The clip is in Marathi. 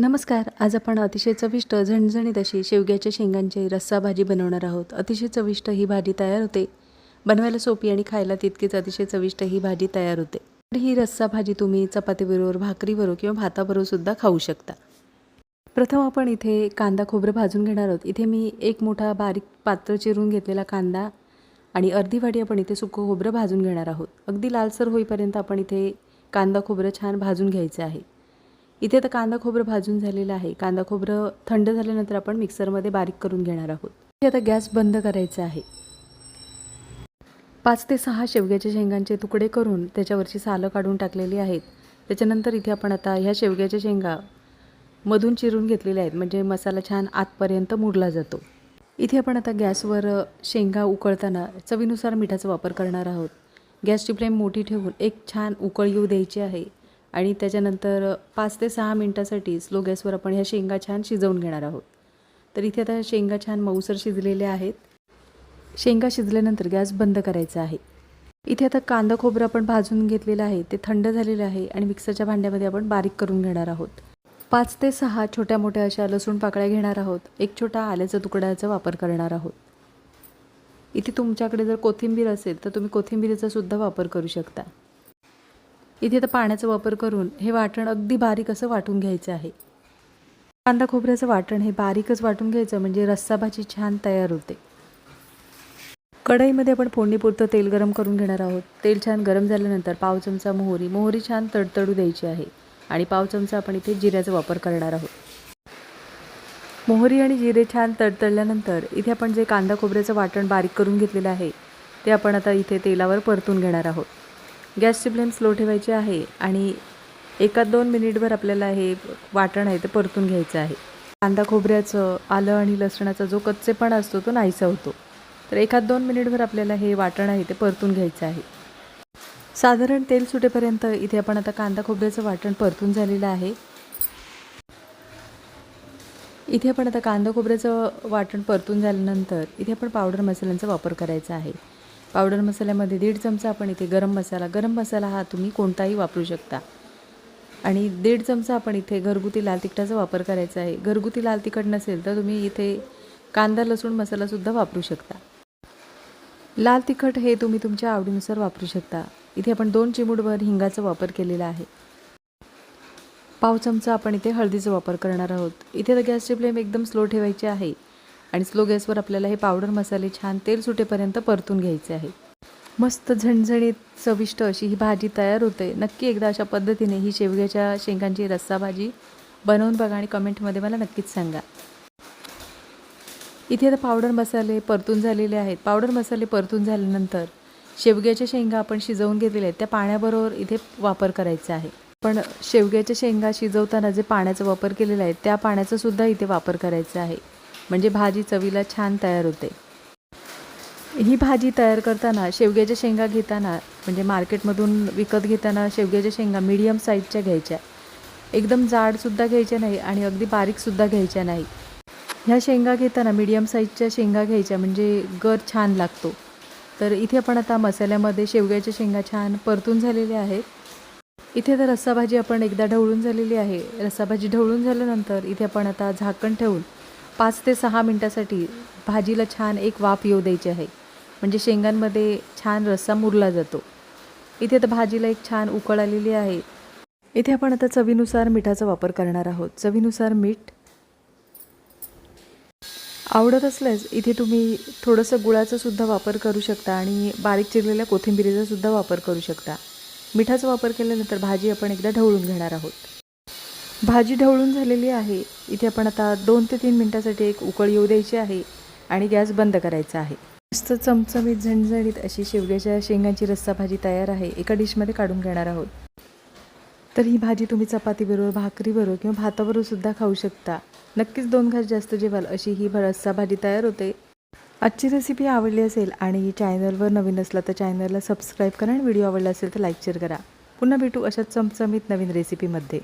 नमस्कार. आज आपण अतिशय चविष्ट झणझणीत अशी शेवग्याच्या शेंगांची रस्सा भाजी बनवणार आहोत. अतिशय चविष्ट ही भाजी तयार होते. बनवायला सोपी आणि खायला तितकीच अतिशय चविष्ट ही भाजी तयार होते. तर ही रस्सा भाजी तुम्ही चपातीबरोबर भाकरीबरोबर किंवा भाताबरोबर सुद्धा खाऊ शकता. प्रथम आपण इथे कांदा खोबरं भाजून घेणार आहोत. इथे मी एक मोठा बारीक पात्र चिरून घेतलेला कांदा आणि अर्धी वाटी आपण इथे सुकं खोबरं भाजून घेणार आहोत. अगदी लालसर होईपर्यंत आपण इथे कांदा खोबरं छान भाजून घ्यायचं आहे. इथे आता कांदा खोबरं भाजून झालेलं आहे. कांदा खोबरं थंड झाल्यानंतर आपण मिक्सरमध्ये बारीक करून घेणार आहोत. इथे आता गॅस बंद करायचा आहे. पाच ते सहा शेवग्याच्या शेंगांचे तुकडे करून त्याच्यावरची सालं काढून टाकलेली आहेत. त्याच्यानंतर इथे आपण आता ह्या शेवग्याच्या शेंगा मधून चिरून घेतलेल्या आहेत. म्हणजे मसाला छान आतपर्यंत मुरला जातो. इथे आपण आता गॅसवर शेंगा उकळताना चवीनुसार मिठाचा वापर करणार आहोत. गॅसची फ्लेम मोठी ठेवून एक छान उकळ येऊ द्यायची आहे. आणि त्याच्यानंतर पाच ते सहा मिनटासाठी स्लो गॅसवर आपण ह्या शेंगा छान शिजवून घेणार आहोत. तर इथे आता शेंगा छान मऊसर शिजलेल्या आहेत. शेंगा शिजल्यानंतर गॅस बंद करायचा आहे. इथे आता कांदा खोबरं आपण भाजून घेतलेलं आहे ते थंड झालेलं आहे आणि मिक्सरच्या भांड्यामध्ये आपण बारीक करून घेणार आहोत. पाच ते सहा छोट्या मोठ्या अशा लसूण पाकळ्या घेणार आहोत. एक छोटा आल्याचा तुकड्याचा वापर करणार आहोत. इथे तुमच्याकडे जर कोथिंबीर असेल तर तुम्ही कोथिंबीरीचा सुद्धा वापर करू शकता. इथे आता पाण्याचा वापर करून हे वाटण अगदी बारीक असं वाटून घ्यायचं आहे. कांदा खोबऱ्याचं वाटण हे बारीकच वाटून घ्यायचं म्हणजे रस्सा भाजी छान तयार होते. कढईमध्ये आपण फोडणीपुरतं तेल गरम करून घेणार आहोत. तेल छान गरम झाल्यानंतर पाव चमचा मोहरी मोहरी छान तडतडू द्यायची आहे आणि पाव चमचा आपण इथे जिऱ्याचा वापर करणार आहोत. मोहरी आणि जिरे छान तडतडल्यानंतर इथे आपण जे कांदा खोबऱ्याचं वाटण बारीक करून घेतलेलं आहे ते आपण आता इथे तेलावर परतून घेणार आहोत. गॅसची फ्लेम स्लो ठेवायची आहे आणि एका दोन मिनिटभर आपल्याला हे वाटण आहे ते परतून घ्यायचं आहे. कांदा खोबऱ्याचं आलं आणि लसणाचा जो कच्चेपणा असतो तो नाहीसा होतो. तर एखाद दोन मिनिटभर आपल्याला हे वाटण आहे ते परतून घ्यायचं आहे. साधारण तेल सुटेपर्यंत इथे आपण आता कांदा खोबऱ्याचं वाटण परतून झालेलं आहे. इथे आपण आता कांदा खोबऱ्याचं वाटण परतून झाल्यानंतर इथे आपण पावडर मसाल्यांचा वापर करायचा आहे. पावडर मसाल्यामध्ये दीड चमचा आपण इथे गरम मसाला गरम मसाला हा तुम्ही कोणताही वापरू शकता. आणि दीड चमचा आपण इथे घरगुती लाल तिखटाचा वापर करायचा आहे. घरगुती लाल तिखट नसेल तर तुम्ही इथे कांदा लसूण मसालासुद्धा वापरू शकता. लाल तिखट हे तुम्ही तुमच्या आवडीनुसार वापरू शकता. इथे आपण दोन चिमूटभर हिंगाचा वापर केलेला आहे. पाव चमचा आपण इथे हळदीचा वापर करणार आहोत. इथे तर गॅसची फ्लेम एकदम स्लो ठेवायची आहे. आणि स्लो गॅसवर आपल्याला हे पावडर मसाले छान तेल सुटेपर्यंत परतून घ्यायचे आहे. मस्त झणझणीत चविष्ट अशी ही भाजी तयार होते. नक्की एकदा अशा पद्धतीने ही शेवग्याच्या शेंगांची रस्सा भाजी बनवून बघा आणि कमेंटमध्ये मला नक्कीच सांगा. इथे आता पावडर मसाले परतून झालेले आहेत. पावडर मसाले परतून झाल्यानंतर शेवग्याच्या शेंगा आपण शिजवून घेतलेल्या आहेत. त्या पाण्याबरोबर इथे वापर करायचा आहे. पण शेवग्याच्या शेंगा शिजवताना जे पाण्याचा वापर केलेला आहे त्या पाण्याचासुद्धा इथे वापर करायचा आहे. म्हणजे भाजी चवीला छान तयार होते. ही भाजी तयार करताना शेवग्याच्या शेंगा घेताना म्हणजे मार्केटमधून विकत घेताना शेवग्याच्या शेंगा मीडियम साईजच्या घ्यायच्या. एकदम जाडसुद्धा घ्यायच्या नाही आणि अगदी बारीकसुद्धा घ्यायच्या नाही. ह्या शेंगा घेताना मीडियम साईजच्या शेंगा घ्यायच्या म्हणजे गर छान लागतो. तर इथे आपण आता मसाल्यामध्ये शेवग्याच्या शेंगा छान परतून झालेल्या आहेत. इथे तर रस्साभाजी आपण एकदा ढवळून झालेली आहे. रस्साभाजी ढवळून झाल्यानंतर इथे आपण आता झाकण ठेवून पाच ते सहा मिनटासाठी भाजीला छान एक वाफ येऊ द्यायची आहे. म्हणजे शेंगांमध्ये छान रस्सा मुरला जातो. इथे आता भाजीला एक छान उकळ आलेली आहे. इथे आपण आता चवीनुसार मिठाचा वापर करणार आहोत. चवीनुसार मीठ आवडत असल्यास इथे तुम्ही थोडंसं गुळाचा सुद्धा वापर करू शकता आणि बारीक चिरलेल्या कोथिंबिरीचा सुद्धा वापर करू शकता. मिठाचा वापर केल्यानंतर भाजी आपण एकदा ढवळून घेणार आहोत. भाजी ढवळून झालेली आहे. इथे आपण आता दोन ते तीन मिनटासाठी एक उकळ येऊ द्यायची आहे आणि गॅस बंद करायचा आहे. मस्त चमचमीत झणझणीत अशी शेवग्याच्या शेंगांची रस्सा भाजी तयार आहे. एका डिशमध्ये काढून घेणार आहोत. तर ही भाजी तुम्ही चपातीबरोबर भाकरीबरोबर किंवा भाताबरोबर सुद्धा खाऊ शकता. नक्कीच दोन घास जास्त जेवाल अशी ही रस्सा भाजी तयार होते. आजची रेसिपी आवडली असेल आणि चॅनलवर नवीन असला तर चॅनलला सबस्क्राईब करा आणि व्हिडिओ आवडला असेल तर लाईक शेअर करा. पुन्हा भेटू अशा चमचमीत नवीन रेसिपीमध्ये